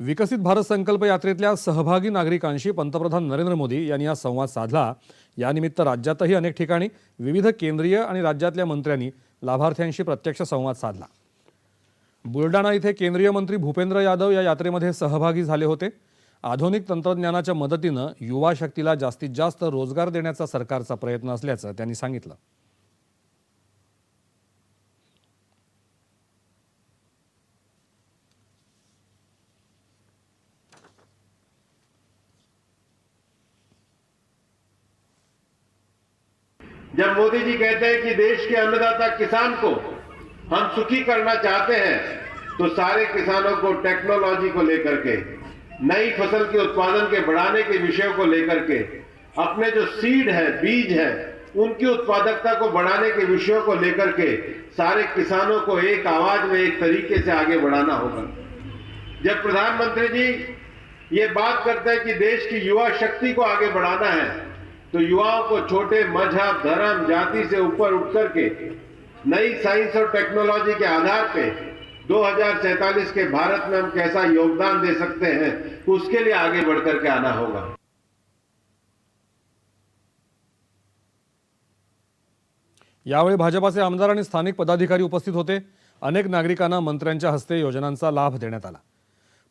विकसित भारत संकल्प यात्रेतल्या सहभागी नागरिकांशी पंतप्रधान नरेंद्र मोदी यांनी आज संवाद साधला. यानिमित्त राज्यातही अनेक ठिकाणी विविध केंद्रीय आणि राज्यातल्या मंत्र्यांनी लाभार्थ्यांशी प्रत्यक्ष संवाद साधला. बुलडाणा इथे केंद्रीय मंत्री भूपेंद्र यादव या यात्रेमध्ये सहभागी झाले होते. आधुनिक तंत्रज्ञानाच्या मदतीनं युवा शक्तीला जास्तीत जास्त रोजगार देण्याचा सरकारचा प्रयत्न असल्याचं त्यांनी सांगितलं. जब मोदी जी कहते हैं कि देश के अन्नदाता किसान को हम सुखी करना चाहते हैं तो सारे किसानों को टेक्नोलॉजी को लेकर के, नई फ़सल के उत्पादन के बढ़ाने के विषयों को लेकर के, अपने जो सीड है, बीज है, उनकी उत्पादकता को बढ़ाने के विषयों को लेकर के सारे किसानों को एक आवाज़ में एक तरीके से आगे बढ़ाना होगा। जब प्रधानमंत्री जी ये बात करते हैं कि देश की युवा शक्ति को आगे बढ़ाना है तो युवाओं को छोटे मजहब धर्म जाति से ऊपर उठ करके नई साइंस और टेक्नोलॉजी के आधार पे दो के भारत में हम कैसा योगदान दे सकते हैं उसके लिए आगे बढ़ करके आना होगा। यावेळी भाजपाचे आमदार आणि स्थानिक पदाधिकारी उपस्थित होते. अनेक नागरिकांना मंत्र्यांच्या हस्ते योजनांचा लाभ देण्यात आला.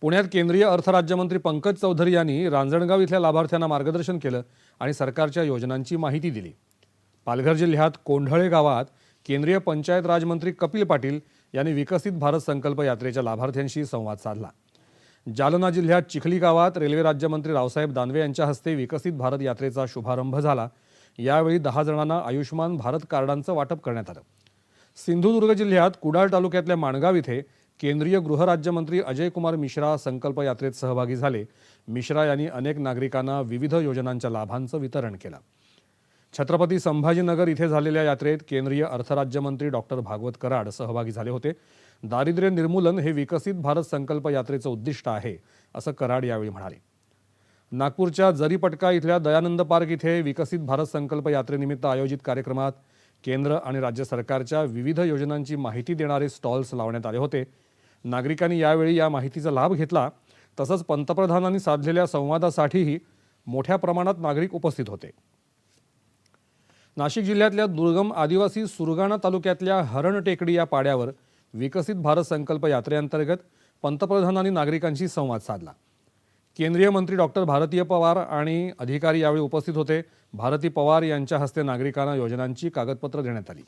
पुण्यात केंद्रीय अर्थराज्यमंत्री पंकज चौधरी यांनी रांजणगाव इथल्या लाभार्थ्यांना मार्गदर्शन केलं आणि सरकारच्या योजनांची माहिती दिली. पालघर जिल्ह्यात कोंढळे गावात केंद्रीय पंचायत राजमंत्री कपिल पाटील यांनी विकसित भारत संकल्प यात्रेच्या लाभार्थ्यांशी संवाद साधला. जालना जिल्ह्यात चिखली गावात रेल्वे राज्यमंत्री रावसाहेब दानवे यांच्या हस्ते विकसित भारत यात्रेचा शुभारंभ झाला. यावेळी दहा जणांना आयुष्यमान भारत कार्डांचं वाटप करण्यात आलं. सिंधुदुर्ग जिल्ह्यात कुडाळ तालुक्यातल्या माणगाव इथे केंद्रीय गृहराज्यमंत्री अजय कुमार मिश्रा संकल्प यात्रेत सहभागी झाले. मिश्रा यांनी अनेक नागरिकांना विविध योजनांच्या लाभांचं वितरण केलं. छत्रपती संभाजीनगर इथे झालेल्या यात्रेत केंद्रीय अर्थराज्यमंत्री डॉक्टर भागवत कराड सहभागी झाले होते. दारिद्र्य निर्मूलन हे विकसित भारत संकल्प यात्रेचं उद्दिष्ट आहे असं कराड यावेळी म्हणाले. नागपूरच्या जरीपटका इथल्या दयानंद पार्क इथे विकसित भारत संकल्प यात्रेनिमित्त आयोजित कार्यक्रमात केंद्र आणि राज्य सरकारच्या विविध योजनांची माहिती देणारे स्टॉल्स लावण्यात आले होते. नागरिकांनी यावेळी या माहितीचा लाभ घेतला. तसंच पंतप्रधानांनी साधलेल्या संवादासाठीही मोठ्या प्रमाणात नागरिक उपस्थित होते. नाशिक जिल्ह्यातल्या दुर्गम आदिवासी सुरगाणा तालुक्यातल्या हरण टेकडी या पाड्यावर विकसित भारत संकल्प यात्रेअंतर्गत पंतप्रधानांनी नागरिकांशी संवाद साधला. केंद्रीय मंत्री डॉक्टर भारतीय पवार आणि अधिकारी यावेळी उपस्थित होते. भारती पवार यांच्या हस्ते नागरिकांना योजनांची कागदपत्र देण्यात आली.